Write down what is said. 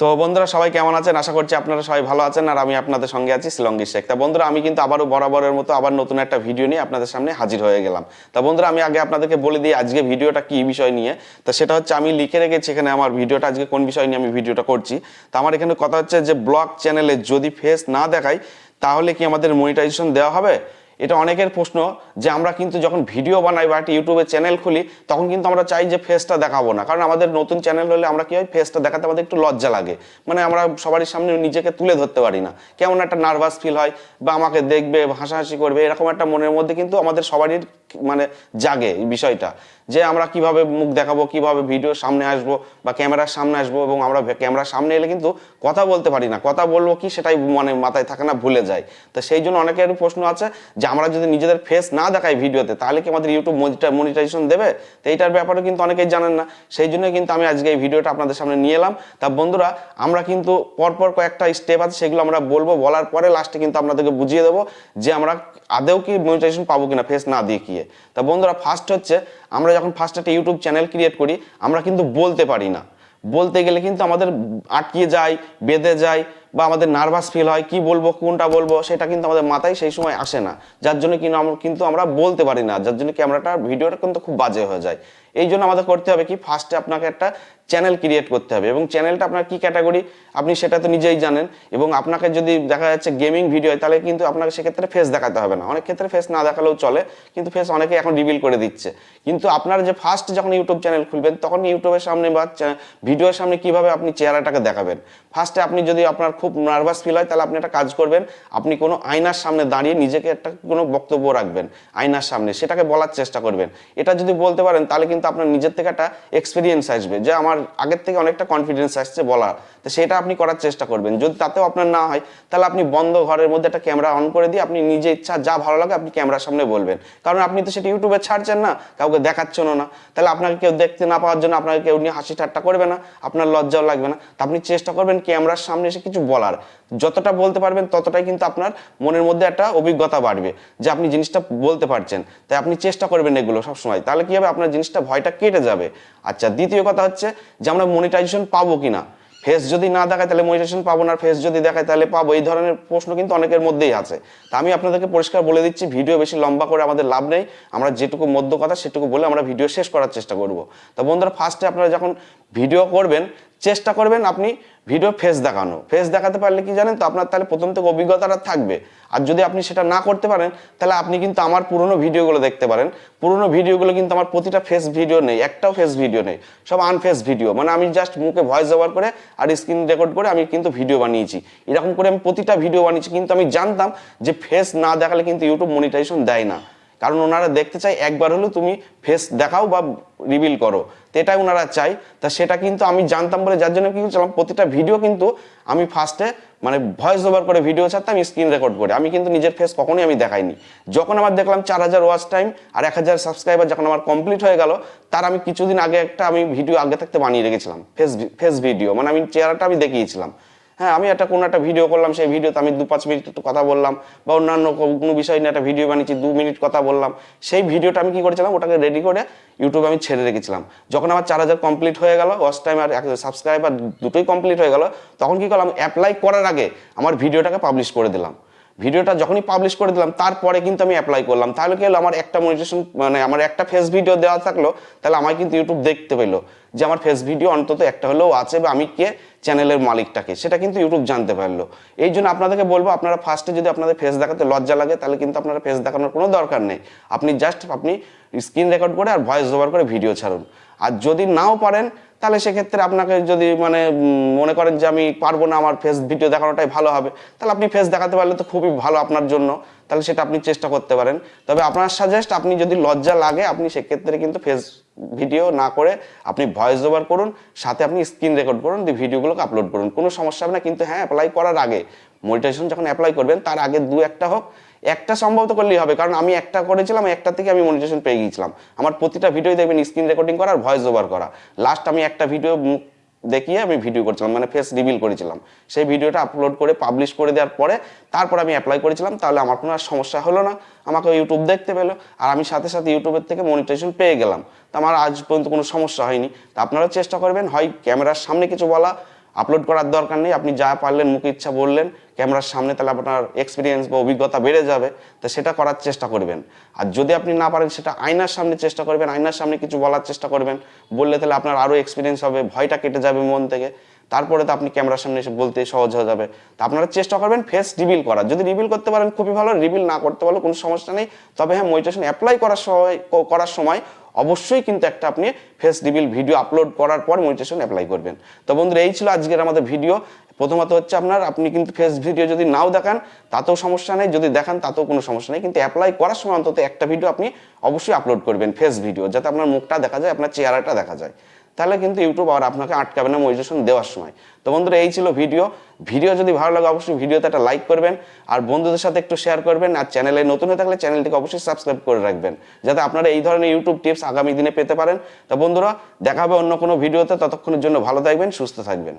তো বন্ধুরা, সবাই কেমন আছেন? আশা করছি আপনারা সবাই ভালো আছেন আর আমি আপনাদের সঙ্গে আছি শিলঙ্গি শেখ। তা বন্ধুরা, আমি কিন্তু আবারও বরাবরের মতো আবার নতুন একটা ভিডিও নিয়ে আপনাদের সামনে হাজির হয়ে গেলাম। তা বন্ধুরা, আমি আগে আপনাদেরকে বলে দিই আজকে ভিডিওটা কি বিষয় নিয়ে। তা সেটা হচ্ছে আমি লিখে রেখেছি এখানে আমার ভিডিওটা, আজকে কোন বিষয় নিয়ে আমি ভিডিওটা করছি। তা আমার এখানে কথা হচ্ছে যে, ব্লগ চ্যানেলে যদি ফেস না দেখাই, তাহলে কি আমাদের মনিটাইজেশন দেওয়া হবে? এটা অনেকের প্রশ্ন যে আমরা কিন্তু যখন ভিডিও বানাই বা একটা ইউটিউবে চ্যানেল খুলি, তখন কিন্তু আমরা চাই যে ফেসটা দেখাবো না। কারণ আমাদের নতুন চ্যানেল হলে আমরা কি হয় ফেসটা দেখাতে আমাদের একটু লজ্জা লাগে। মানে আমরা সবারই সামনে নিজেকে তুলে ধরতে পারি না। কেমন একটা নার্ভাস ফিল হয় বা আমাকে দেখবে, হাসাহাসি করবে, এরকম একটা মনের মধ্যে কিন্তু আমাদের সবারই মানে জাগে বিষয়টা, যে আমরা কীভাবে মুখ দেখাবো, কীভাবে ভিডিওর সামনে আসব বা ক্যামেরার সামনে আসব এবং আমরা ক্যামেরার সামনে এলে কিন্তু কথা বলতে পারি না, কথা বলব কি সেটাই মানে মাথায় থাকে না, ভুলে যায়। তো সেই জন্য অনেকের প্রশ্ন আছে যে আমরা যদি নিজেদের ফেস না দেখাই ভিডিওতে তাহলে কি আমাদের ইউটিউব মনিটাইজেশন দেবে? তো এইটার ব্যাপারে কিন্তু অনেকেই জানেন না। সেই জন্য কিন্তু আমি আজকে এই ভিডিওটা আপনাদের সামনে নিয়ে এলাম। তা বন্ধুরা, আমরা কিন্তু পরপর কয়েকটা স্টেপ আছে, সেগুলো আমরা বলব, বলার পরে লাস্টে কিন্তু আপনাদেরকে বুঝিয়ে দেবো যে আমরা আদেও কি মনিটাইজেশন পাবো কিনা ফেস না দিয়ে গিয়ে তা বন্ধুরা ফার্স্ট হচ্ছে, আমরা যখন ফার্স্ট একটা ইউটিউব চ্যানেল ক্রিয়েট করি, আমরা কিন্তু বলতে পারি না। বলতে গেলে কিন্তু আমাদের আটকিয়ে যায়, বেঁধে যায় বা আমাদের নার্ভাস ফিল হয়, কি বলব, কোনটা বলব, সেটা কিন্তু আমাদের মাথায় সেই সময় আসে না। যার জন্য কিন্তু আমরা কিন্তু আমরা বলতে পারি না, যার জন্য ক্যামেরাটা ভিডিওটা কিন্তু খুব বাজে হয়ে যায়। এই জন্য আমাদের করতে হবে কি ফার্স্টে আপনাকে একটা চ্যানেল ক্রিয়েট করতে হবে এবং চ্যানেলটা আপনার কি ক্যাটাগরি আপনি সেটা তো নিজেই জানেন এবং আপনাকে যদি দেখা যাচ্ছে গেমিং ভিডিও হয়, তাহলে কিন্তু আপনাকে সেক্ষেত্রে ফেস দেখাতে হবে না। অনেক ক্ষেত্রে ফেস না দেখালেও চলে, কিন্তু ফেস অনেকে এখন রিভিল করে দিচ্ছে। কিন্তু আপনার যে ফার্স্ট যখন ইউটিউব চ্যানেল খুলবেন, তখন ইউটিউবের সামনে বা ভিডিওর সামনে কীভাবে আপনি চেহারাটাকে দেখাবেন? ফার্স্টে আপনি যদি আপনার খুব নার্ভাস ফিল হয়, তাহলে আপনি একটা কাজ করবেন, আপনি কোনো আয়নার সামনে দাঁড়িয়ে নিজেকে একটা কোনো বক্তব্য রাখবেন, আয়নার সামনে, সেটাকে বলার চেষ্টা করবেন। এটা যদি বলতে পারেন, তাহলে কিন্তু আপনার নিজের থেকে একটা এক্সপিরিয়েন্স আসবে, যে আমার আগের থেকে অনেকটা কনফিডেন্স আসছে বলার। তো সেটা আপনি করার চেষ্টা করবেন। যদি তাতেও আপনার না হয়, তাহলে আপনি বন্ধ ঘরের মধ্যে একটা ক্যামেরা অন করে দিয়ে আপনি নিজে ইচ্ছা যা ভালো লাগে আপনি ক্যামেরার সামনে বলবেন। কারণ আপনি তো সেটা ইউটিউবে ছাড়ছেন না, কাউকে দেখাচ্ছেন না। তাহলে আপনাকে কেউ দেখতে না পাওয়ার জন্য আপনাকে কেউ নিয়ে হাসি ঠাট্টা করবে না, আপনার লজ্জাও লাগবে না। তা আপনি চেষ্টা করবেন ক্যামেরার সামনে এসে কিছু বলার। যতটা বলতে পারবেন ততটাই কিন্তু আপনার মনের মধ্যে একটা অভিজ্ঞতা বাড়বে যে আপনি জিনিসটা বলতে পারছেন। তাই আপনি চেষ্টা করবেন এগুলো সবসময়। তাহলে কি হবে? আপনার জিনিসটা ভয়টা কেটে যাবে। আচ্ছা দ্বিতীয় কথা হচ্ছে যে আমরা মনিটাইজেশন পাবো কি না ফেস যদি না দেখায় তাহলে মনিটাইজেশন পাবো না। ফেস যদি দেখায় তাহলে পাবো। এই ধরনের প্রশ্ন কিন্তু অনেকের মধ্যেই আছে। তা আমি আপনাদেরকে পরিষ্কার বলে দিচ্ছি, ভিডিও বেশি লম্বা করে আমাদের লাভ নেই। আমরা যেটুকু মধ্য কথা সেটুকু বলে আমরা ভিডিও শেষ করার চেষ্টা করব। তো বন্ধুরা ফার্স্টে আপনারা যখন ভিডিও করবেন, চেষ্টা করবেন আপনি ভিডিও ফেস দেখানো। ফেস দেখাতে পারলে কি জানেন তো, আপনার তাহলে প্রথম থেকে অভিজ্ঞতাটা থাকবে। আর যদি আপনি সেটা না করতে পারেন, তাহলে আপনি কিন্তু আমার পুরনো ভিডিওগুলো দেখতে পারেন। পুরনো ভিডিওগুলো কিন্তু আমার প্রতিটা ফেস ভিডিও নেই, একটাও ফেস ভিডিও নেই, সব আনফেস ভিডিও মানে আমি জাস্ট মুখে ভয়েস ওভার করে আর স্ক্রিন রেকর্ড করে আমি কিন্তু ভিডিও বানিয়েছি। এরকম করে আমি প্রতিটা ভিডিও বানিয়েছি, কিন্তু আমি জানতাম যে ফেস না দেখালে কিন্তু ইউটিউব মনিটাইজেশন দেয় না। কারণ ওনারা দেখতে চায় একবার হলেও তুমি ফেস দেখাও বা রিভিল করো। তো এটাই ওনারা চাই তা সেটা কিন্তু আমি জানতাম বলে যার জন্য কি করছিলাম, প্রতিটা ভিডিও কিন্তু আমি ফার্স্টে মানে ভয়েস ওভার করে ভিডিও ছাড়তাম স্ক্রিন রেকর্ড করে। আমি কিন্তু নিজের ফেস কখনোই আমি দেখাইনি। যখন আমার দেখলাম চার হাজার ওয়াচ টাইম আর এক হাজার সাবস্ক্রাইবার যখন আমার কমপ্লিট হয়ে গেল, তার আমি কিছুদিন আগে একটা আমি ভিডিও আগে থাকতে বানিয়ে রেখেছিলাম ফেস ফেস ভিডিও মানে আমি চেহারাটা আমি দেখিয়েছিলাম। হ্যাঁ আমি একটা কোনো একটা ভিডিও করলাম, সেই ভিডিওতে আমি দু পাঁচ মিনিট একটু কথা বললাম বা অন্যান্য কোনো বিষয় নিয়ে একটা ভিডিও বানিয়েছি, দু মিনিট কথা বললাম। সেই ভিডিওটা আমি কী করেছিলাম, ওটাকে রেডি করে ইউটিউবে আমি ছেড়ে রেখেছিলাম। যখন আমার চার হাজার কমপ্লিট হয়ে গেল ওয়াচ টাইম আর এক সাবস্ক্রাইবার দুটোই কমপ্লিট হয়ে গেল, তখন কী করলাম অ্যাপ্লাই করার আগে আমার ভিডিওটাকে পাবলিশ করে দিলাম। ভিডিওটা যখনই পাবলিশ করে দিলাম, তারপরে কিন্তু আমি অ্যাপ্লাই করলাম। তাহলে কি হলো? আমার একটা মনিটেশন মানে আমার একটা ফেস ভিডিও দেওয়া থাকল, তাহলে আমায় কিন্তু ইউটিউব দেখতে পেল যে আমার ফেস ভিডিও অন্তত একটা হলেও আছে বা আমি কে? চ্যানেলের মালিকটাকে। সেটা কিন্তু ইউটিউব জানতে পারল। এই জন্য আপনাদেরকে বলব, আপনারা ফার্স্টে যদি আপনাদের ফেস দেখাতে লজ্জা লাগে, তাহলে কিন্তু আপনারা ফেস দেখানোর কোনো দরকার নেই। আপনি জাস্ট আপনি স্ক্রিন রেকর্ড করে আর ভয়েস ওভার করে ভিডিও ছাড়ুন। আর যদি নাও পারেন তাহলে সেক্ষেত্রে আপনাকে যদি মানে মনে করেন যে আমি পারব না আমার ফেস ভিডিও দেখানোটাই ভালো হবে, তাহলে আপনি ফেস দেখাতে পারলে তো খুবই ভালো আপনার জন্য, তাহলে সেটা আপনি চেষ্টা করতে পারেন। তবে আপনার সাজেস্ট আপনি যদি লজ্জা লাগে, আপনি সেক্ষেত্রে কিন্তু ফেস ভিডিও না করে আপনি ভয়েস ওভার করুন, সাথে আপনি স্ক্রিন রেকর্ড করুন, দিয়ে ভিডিওগুলোকে আপলোড করুন। কোনো সমস্যা হবে না, কিন্তু হ্যাঁ অ্যাপ্লাই করার আগে মনিটাইজেশন যখন অ্যাপ্লাই করবেন, তার আগে দু একটা হোক একটা সম্ভবত করলেই হবে, কারণ আমি একটা করেছিলাম, একটা থেকে আমি মনিটেশন পেয়ে গিয়েছিলাম। আমার প্রতিটা ভিডিও দেখবেন স্ক্রিন রেকর্ডিং করা আর ভয়েস ওভার করা। লাস্ট আমি একটা ভিডিও দেখিয়ে আমি ভিডিও করছিলাম মানে ফেস রিভিল করেছিলাম। সেই ভিডিওটা আপলোড করে পাবলিশ করে দেওয়ার পরে, তারপর আমি অ্যাপ্লাই করেছিলাম, তাহলে আমার কোনো আর সমস্যা হলো না। আমাকে ইউটিউব দেখতে পেল, আর আমি সাথে সাথে ইউটিউবের থেকে মনিটাইজেশন পেয়ে গেলাম। তা আমার আজ পর্যন্ত কোনো সমস্যা হয়নি। তা আপনারা চেষ্টা করবেন, হয় ক্যামেরার সামনে কিছু বলা আপলোড করার দরকার নেই, আপনি যা পারলেন, মুখ ইচ্ছা বললেন, ক্যামেরার সামনে তাহলে আপনার এক্সপিরিয়েন্স বা অভিজ্ঞতা বেড়ে যাবে, তো সেটা করার চেষ্টা করবেন। আর যদি আপনি না পারেন, সেটা আয়নার সামনে চেষ্টা করবেন, আয়নার সামনে কিছু বলার চেষ্টা করবেন, বললে তাহলে আপনার আরও এক্সপিরিয়েন্স হবে, ভয়টা কেটে যাবে মন থেকে। তারপরে তো আপনি ক্যামেরার সামনে এসে বলতে সহজ হয়ে যাবে। তো আপনারা চেষ্টা করবেন ফেস রিভিল করার। যদি রিভিল করতে পারেন, খুবই ভালো। রিভিল না করতে পারলে কোনো সমস্যা নেই। তবে হ্যাঁ মডিটেশন অ্যাপ্লাই করার সময় করার সময় অবশ্যই কিন্তু একটা আপনি ফেস রিভিল ভিডিও আপলোড করার পর মডিটেশন অ্যাপ্লাই করবেন। তো বন্ধুরা, এই ছিল আজকের আমাদের ভিডিও প্রথমত হচ্ছে আপনার, আপনি কিন্তু ফেস ভিডিও যদি নাও দেখান, তাতেও সমস্যা নেই। যদি দেখান, তাতেও কোনো সমস্যা নেই। কিন্তু অ্যাপ্লাই করার সময় অন্তত একটা ভিডিও আপনি অবশ্যই আপলোড করবেন ফেস ভিডিও যাতে আপনার মুখটা দেখা যায়, আপনার চেহারাটা দেখা যায়। তাহলে কিন্তু ইউটিউব আর আপনাকে আটকাবে না মনিটাইজেশন দেওয়ার সময়। তো বন্ধুরা, এই ছিল ভিডিও। ভিডিও যদি ভালো লাগে, অবশ্যই ভিডিওতে একটা লাইক করবেন আর বন্ধুদের সাথে একটু শেয়ার করবেন আর চ্যানেলে নতুন হয়ে থাকলে চ্যানেলটিকে অবশ্যই সাবস্ক্রাইব করে রাখবেন, যাতে আপনারা এই ধরনের ইউটিউব টিপস আগামী দিনে পেতে পারেন। তো বন্ধুরা, দেখা হবে অন্য কোনো ভিডিওতে। ততক্ষণের জন্য ভালো থাকবেন, সুস্থ থাকবেন।